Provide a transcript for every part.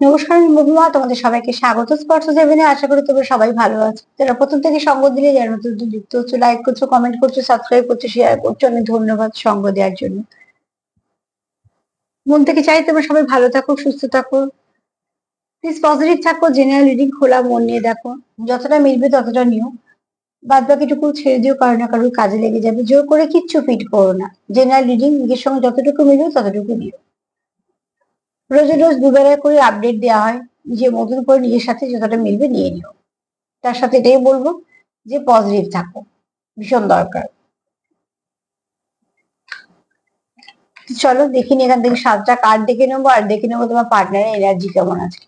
নমস্কার, আমি মহুমা তোমাদের সবাইকে স্বাগত। স্পর্শ সেভেনে আশা করি তোমরা সবাই ভালো আছো। যারা প্রথম থেকে সঙ্গ দিলে, যারা নতুন যুক্ত হচ্ছে লাইক করছ কমেন্ট করছ সাবস্ক্রাইব করছ শেয়ার করছ, অনেক ধন্যবাদ সঙ্গ দেওয়ার জন্য। মন থেকে চাই তোমরা সবাই ভালো থাকো, সুস্থ থাকো। প্লিজ পজিটিভ থাকো জেনারেল রিডিং খোলা, মন নিয়ে দেখো। যতটা মিলবে ততটা নিও। বাদ বাকিটুকু ছেড়ে দিও, কারও না কারোর কাজে লেগে যাবে। জোর করে কিচ্ছু ফিট করো না। জেনারেল রিডিং নিজের সঙ্গে যতটুকু মিলবে ততটুকু দিও রোজ রোজ দুবেলা করে আপডেট দেওয়া হয় যে মতন করে নিজের সাথে যতটা মিলবে নিয়ে নিও। তার সাথে এটাই বলব যে পজিটিভ থাকো, ভীষণ দরকার। চলো দেখিনি এখান থেকে সাতটা কার্ড দেখে নেব, আর দেখে নেব তোমার পার্টনারের এনার্জি কেমন আছে।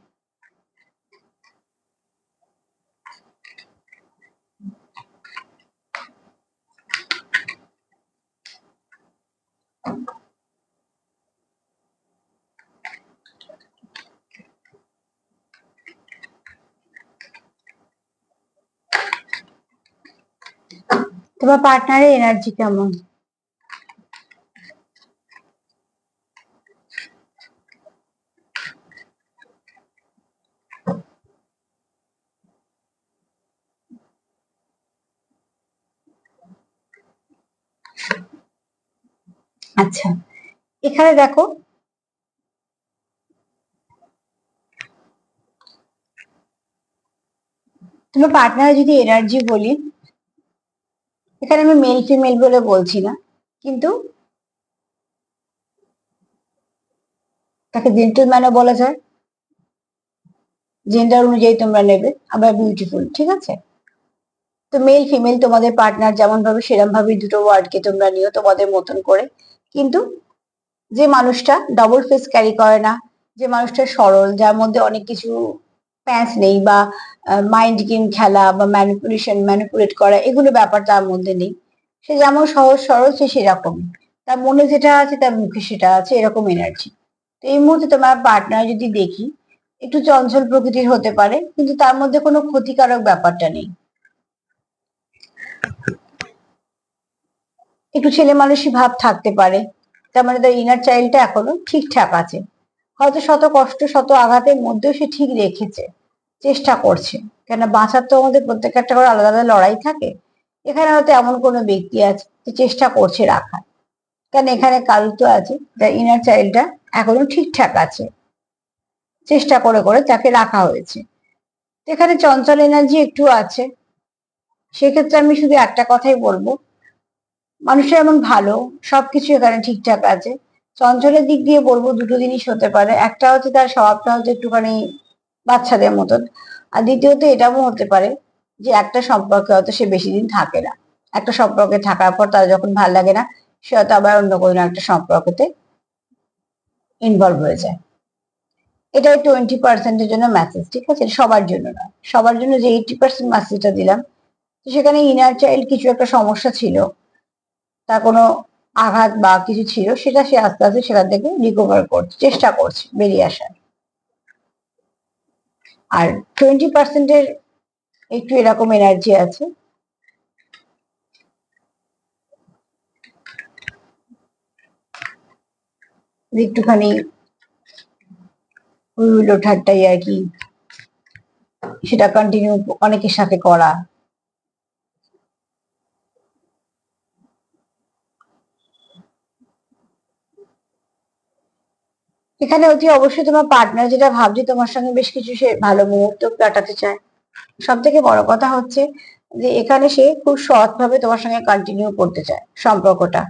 তোমার পার্টনারের এনার্জি কেমন? আচ্ছা এখানে দেখো। তোমার পার্টনার যদি এনার্জি বলি এখানে আমি মেল ফিমেল বলে বলছি না, কিন্তু তাকে জেন্টল জেন্টলম্যানও বলা যায়। জেন্ডার অনুযায়ী তোমরা নেবে আবার বিউটিফুল ঠিক আছে? তো মেল ফিমেল তোমাদের পার্টনার যেমন ভাবে সেরকম ভাবে দুটো ওয়ার্ডকে তোমরা নিও, তোমাদের মতন করে। কিন্তু যে মানুষটা ডবল ফেস ক্যারি করে না, যে মানুষটা সরল, যার মধ্যে অনেক কিছু প্যাঁচ নেই বা মাইন্ড গেম খেলা বা ম্যানিপুলেশন ম্যানিপুলেট করা এগুলো ব্যাপার তার মধ্যে নেই। সে যেমন সহজ সরল সে সেরকমই তার মনে যেটা আছে তার মুখে সেটা আছে, এরকম এনার্জি তো এই মুহূর্তে তোমার পার্টনার যদি দেখি, একটু চঞ্চল প্রকৃতির হতে পারে, কিন্তু তার মধ্যে কোনো ক্ষতিকারক ব্যাপারটা নেই। একটু ছেলে মানুষই ভাব থাকতে পারে। তার মানে তার ইনার চাইল্ডটা এখনও ঠিকঠাক আছে। হয়তো শত কষ্ট, শত আঘাতের মধ্যেও সে ঠিক রেখেছে, চেষ্টা করছে। কেন বাঁচার তো আমাদের প্রত্যেক একটা করে আলাদা আলাদা লড়াই থাকে। এখানে হয়তো এমন কোনো ব্যক্তি আছে যে চেষ্টা করছে রাখার। কেন এখানে কাল তো আছে, যার ইনার চাইল্ডটা এখনও ঠিকঠাক আছে। চেষ্টা করে করে তাকে রাখা হয়েছে। এখানে চঞ্চল এনার্জি একটু আছে। সেক্ষেত্রে আমি শুধু একটা কথাই বলব। মানুষের এমন ভালো, সবকিছু এখানে ঠিকঠাক আছে। চঞ্চলের দিক দিয়ে বলব দুটো জিনিস হতে পারে। একটা হচ্ছে তার স্বভাবটা হচ্ছে একটুখানি বাচ্চাদের মতন। আর দ্বিতীয়ত এটাও হতে পারে যে একটা সম্পর্কে হয়তো সে বেশি দিন থাকে না। একটা সম্পর্কে থাকার পর তার যখন ভালো লাগে না, সে হয়তো আবার অন্য কোনো একটা সম্পর্কতে ইনভলভ হয়ে যায়। এটা টোয়েন্টি পার্সেন্টের জন্য মেসেজ ঠিক আছে? সবার জন্য না সবার জন্য যে এইটি পার্সেন্ট মেসেজটা দিলাম তো সেখানে ইনার চাইল্ড কিছু একটা সমস্যা ছিল। তার কোনো আঘাত বা কিছু ছিল, সেটা সে আস্তে আস্তে সেখান থেকে রিকভার করছে, চেষ্টা করছে বেরিয়ে আসার। আর টোয়েন্টি পার্সেন্টের একটু এরকম এনার্জি আছে। একটুখানি উইল ঠাট্টাই আর কি, সেটা কন্টিনিউ অনেকের সাথে করা। এখানে অতি অবশ্যই তোমার পার্টনার যেটা ভাবছে তোমার সঙ্গে বেশ কিছু সে ভালো মুহূর্ত কাটাতে চায়। সব থেকে বড় কথা হচ্ছে যে এখানে সে খুব সৎ ভাবে তোমার সঙ্গে কন্টিনিউ করতে চায় সম্পর্কটা।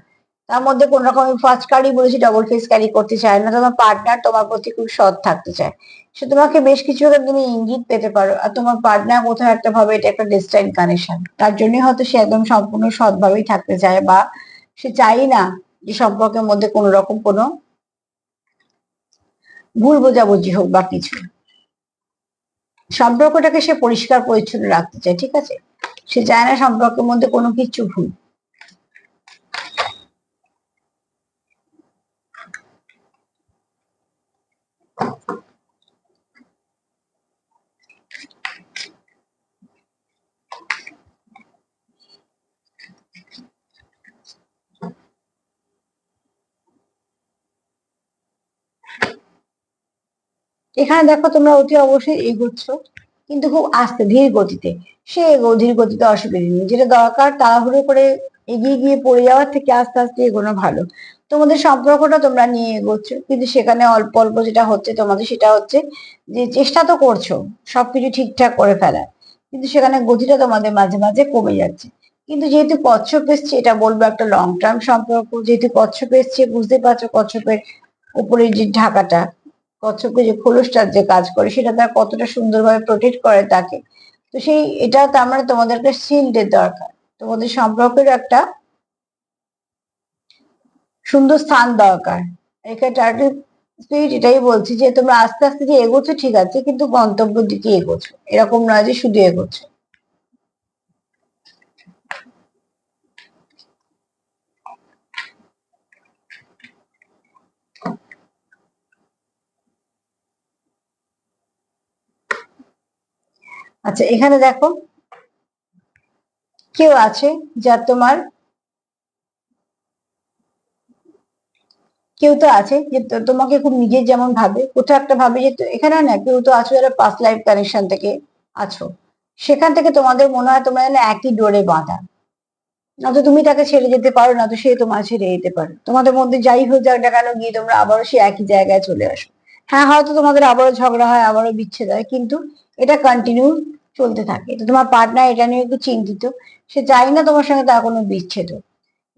তার মধ্যে কোন রকম ফার্স্ট ক্যারি বলেছি ডবল ফেস ক্যারি করতে চায় না। তোমার পার্টনার তোমার প্রতি খুব সৎ থাকতে চায়। সে তোমাকে বেশ কিছু তুমি ইঙ্গিত পেতে পারো। আর তোমার পার্টনার কোথাও একটা ভাবে এটা একটা ডিস্টাইন কানেকশন তার জন্যই হয়তো সে একদম সম্পূর্ণ সৎভাবেই থাকতে চায় বা সে চাই না যে সম্পর্কের মধ্যে কোনো রকম কোনো ভুল বোঝাবুঝি হোক বা কিছু সম্পর্কটাকে সে পরিষ্কার পরিচ্ছন্ন রাখতে চায়, ঠিক আছে? সে চায় না সম্পর্কের মধ্যে কোনো কিছু ভুল। এখানে দেখো তোমরা অতি অবশ্যই এগোচ্ছ, কিন্তু খুব আস্তে, ধীর গতিতে। সে ধীর গতিতে অসুবিধা নেই। যেটা দরকার, তাড়াহুড়ো করে এগিয়ে গিয়ে পড়ে যাওয়ার থেকে আস্তে আস্তে এগোনো ভালো। তোমাদের সম্পর্কটা তোমরা নিয়ে এগোচ্ছ, কিন্তু সেখানে অল্প অল্প যেটা হচ্ছে তোমাদের সেটা হচ্ছে যে চেষ্টা তো করছ, সবকিছু ঠিকঠাক করে ফেলার। কিন্তু সেখানে গতিটা তোমাদের মাঝে মাঝে কমে যাচ্ছে। কিন্তু যেহেতু কচ্ছপ এসছে, এটা বলব একটা লং টার্ম সম্পর্ক, যেহেতু কচ্ছপ এসছে, বুঝতে পারছ কচ্ছপের উপরে যে ঢাকাটা কচ্ছপকে যে খোলসটার যে কাজ করে, সেটা তারা কতটা সুন্দরভাবে প্রোটেক্ট করে তাকে। তো সেই, এটা তার মানে তোমাদেরকে শিল্ডের দরকার। তোমাদের সম্পর্কের একটা সুন্দর স্থান দরকার। এখানে টার্টল স্পিরিট এটাই বলছি যে তোমরা আস্তে আস্তে যে এগোছো ঠিক আছে, কিন্তু গন্তব্যের দিকে এগোছো এরকম নয় যে শুধু এগোচ্ছ। আচ্ছা এখানে দেখো। কেউ আছে যা তোমার কেউ তো আছে যে তোমাকে খুব নিজের যেমন ভাবে। কোথাও একটা ভাবে যে এখানে না কেউ তো আছো যারা পাস্ট লাইফ কানেকশন থেকে আছো। সেখান থেকে তোমাদের মনে হয় তোমরা যেন একই ডোরে বাঁধা। না তো তুমি তাকে ছেড়ে যেতে পারো, না তো সে তোমার ছেড়ে যেতে পারে। তোমাদের মধ্যে যাই হোক, যাক কেন গিয়ে তোমরা আবারও সেই একই জায়গায় চলে আসো হ্যাঁ হয়তো তোমাদের আবারও ঝগড়া হয়, আবারও বিচ্ছেদ হয়, কিন্তু এটা কন্টিনিউ চলতে থাকে। তো তোমার পার্টনার এটা নিয়ে একটু চিন্তিত, সে চাই না তোমার সঙ্গে তার কোনো বিচ্ছেদ।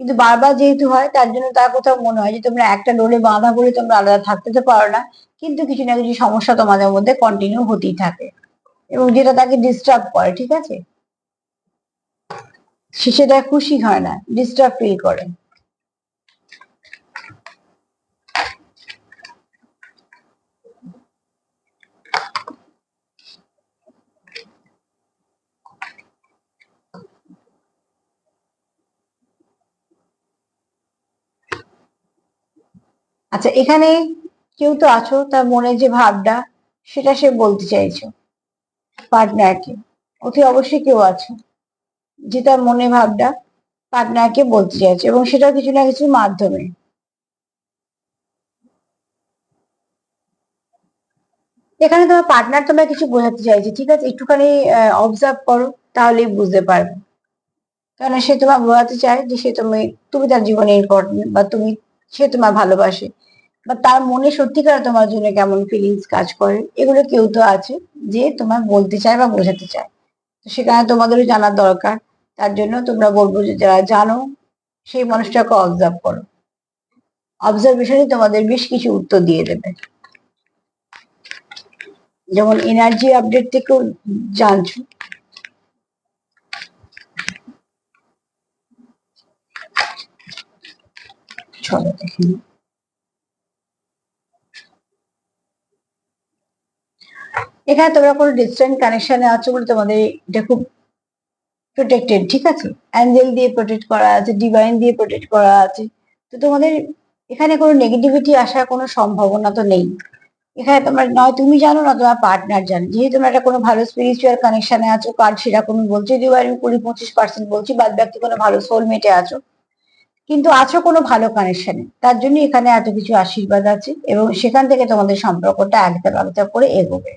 কিন্তু বারবার যেহেতু হয়, তার জন্য তার কোথাও মনে হয় যে তোমরা একটা ডোরে বাঁধা বলে তোমরা আলাদা থাকতে তো পারো না, কিন্তু কিছু না কিছু সমস্যা তোমাদের মধ্যে কন্টিনিউ হতেই থাকে এবং যেটা তাকে ডিস্টার্ব করে, ঠিক আছে? সে সেটা খুশি হয় না ডিস্টার্ব ফিল করে। আচ্ছা এখানে কেউ তো আছো, তার মনে যে ভাবটা, সেটা সে বলতে চাইছো, পার্টনারকে। অতি অবশ্যই কেউ আছো, যে তার মনে ভাবটা পার্টনারকে বলতে চাইছে, এবং সেটা কিছু না কিছুর মাধ্যমে। এখানে তোমার পার্টনার তোমার কিছু বোঝাতে চাইছে, ঠিক আছে? একটুখানি অবজার্ভ করো, তাহলেই বুঝতে পারবে। কারণ সে তোমার বোঝাতে চায় যে সে তুমি তুমি তার জীবনে ইম্পর্টেন্ট বা তুমি, সে তোমার ভালোবাসে। বা তার মনে সত্যিকার তোমার জন্য কেমন ফিলিংস কাজ করে, এগুলো কেউ তো আছে যে তোমার বলতে চায় বা বোঝাতে চায়। তো সেখানে তোমাদেরও জানার দরকার। তার জন্য তোমরা বলব যে যারা জানো, সেই মানুষটাকে অবজার্ভ করো। অবজারভেশনই তোমাদের বেশ কিছু উত্তর দিয়ে দেবে। যেমন এনার্জি আপডেট থেকেও জানছো। চলো দেখে। এখানে তোমরা কোনো ডিস্টেন্ট কানেকশনে আছো বলে তোমাদের এটা খুব প্রোটেক্টেড ঠিক আছে? অ্যাঞ্জেল দিয়ে প্রোটেক্ট করা আছে ডিভাইন দিয়ে প্রোটেক্ট করা আছে। তো তোমাদের এখানে কোনো নেগেটিভিটি আসার কোনো সম্ভাবনা তো নেই। এখানে তোমার, নয়, তুমি জানো না, তোমার পার্টনার জানো। যেহেতু তোমরা একটা কোনো ভালো স্পিরিচুয়াল কানেকশনে আছো কার্ড সেরকম বলছি যদিও আমি কুড়ি, পঁচিশ পার্সেন্ট বলছি, বাদ ব্যক্তি কোনো ভালো সোলমেটে আছো। কিন্তু আছো কোনো ভালো কানেকশনে তার জন্য এখানে এত কিছু আশীর্বাদ আছে এবং সেখান থেকে তোমাদের সম্পর্কটা একটা আলাদা করে এগোবে।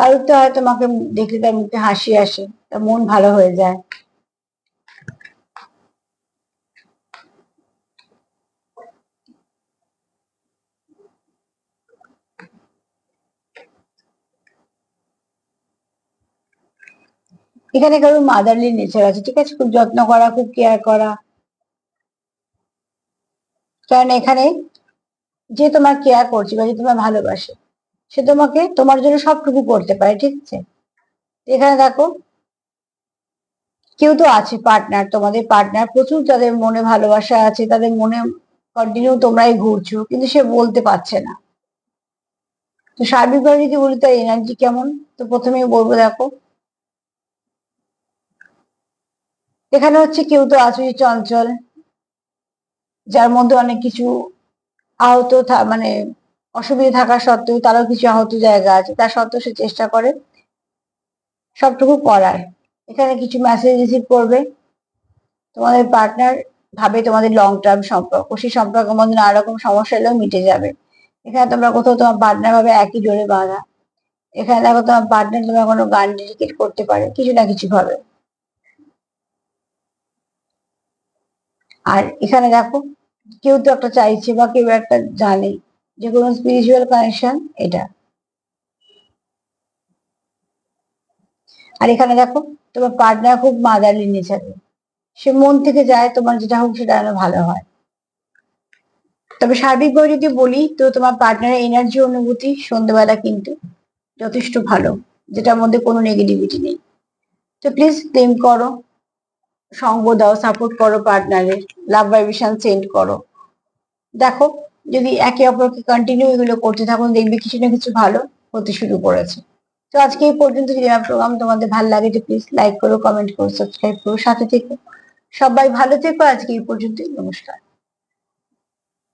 কারোর তো হয়তো তোমাকে দেখলে তার মুখে হাসি আসে তার মন ভালো হয়ে যায়। এখানে কারোর মাদারলি নেচার আছে, ঠিক আছে? খুব যত্ন করা, খুব কেয়ার করা। কারণ এখানে যে তোমার কেয়ার করছে বা যে তোমার ভালোবাসে সে তোমাকে তোমার জন্য সবটুকু করতে পারে, ঠিক আছে? এখানে দেখো, কেউ তো আছে পার্টনার তোমাদের পার্টনার প্রচুর তাদের মনে ভালোবাসা আছে, তাদের মনে কন্টিনিউ তোমরাই ঘুরছো, কিন্তু সে বলতে পারছে না। তো সার্বিকভাবে যদি বলি, তার এনার্জি কেমন? তো প্রথমেই বলব, দেখো, এখানে হচ্ছে কেউ তো আছে চঞ্চল, যার মধ্যে অনেক কিছু আহত মানে অসুবিধা থাকা সত্ত্বেও তারও কিছু আহত জায়গা আছে। তা সত্ত্বেও সে চেষ্টা করে সবটুকু করার। এখানে কিছু মেসেজ রিসিভ করবে। তোমাদের পার্টনার ভাবে তোমাদের লং টার্ম সম্পর্ক। সেই সম্পর্কের মধ্যে নানা রকম সমস্যা এলেও মিটে যাবে। এখানে তোমরা কোথাও তোমার পার্টনার ভাবে একই জোরে বাঁধা। এখানে দেখো তোমার পার্টনার তোমার কোনো গান ডেডিকেট করতে পারে, কিছু না কিছু ভাবে। আর এখানে দেখো, কেউ তো একটা চাইছে বা কেউ একটা জানে। যে কোনো স্পিরিচুয়াল কানেকশন এটা। আর এখানে দেখো, তোমার পার্টনার খুব মাদারলি নেচারের সে মন থেকে যায়, তোমার যেটা হোক সেটা যেন ভালো হয়। তবে সার্বিকভাবে যদি বলি, তো তোমার পার্টনারের এনার্জি অনুভূতি সন্ধ্যেবেলা কিন্তু যথেষ্ট ভালো, যেটার মধ্যে কোনো নেগেটিভিটি নেই। তো প্লিজ ক্লেম করো, সঙ্গ দাও সাপোর্ট করো পার্টনারের লাভ ভাইব্রেশন সেন্ড করো। দেখো যদি একে অপরকে কন্টিনিউ এগুলো করতে থাকুন, দেখবে কিছু না কিছু ভালো হতে শুরু করেছে। তো আজকে এই পর্যন্ত যদি আমার প্রোগ্রাম তোমাদের ভালো লাগে, তো প্লিজ লাইক করো কমেন্ট করো সাবস্ক্রাইব করো, সাথে থেকো। সবাই ভালো থেকো, আজকে এই পর্যন্তই, নমস্কার।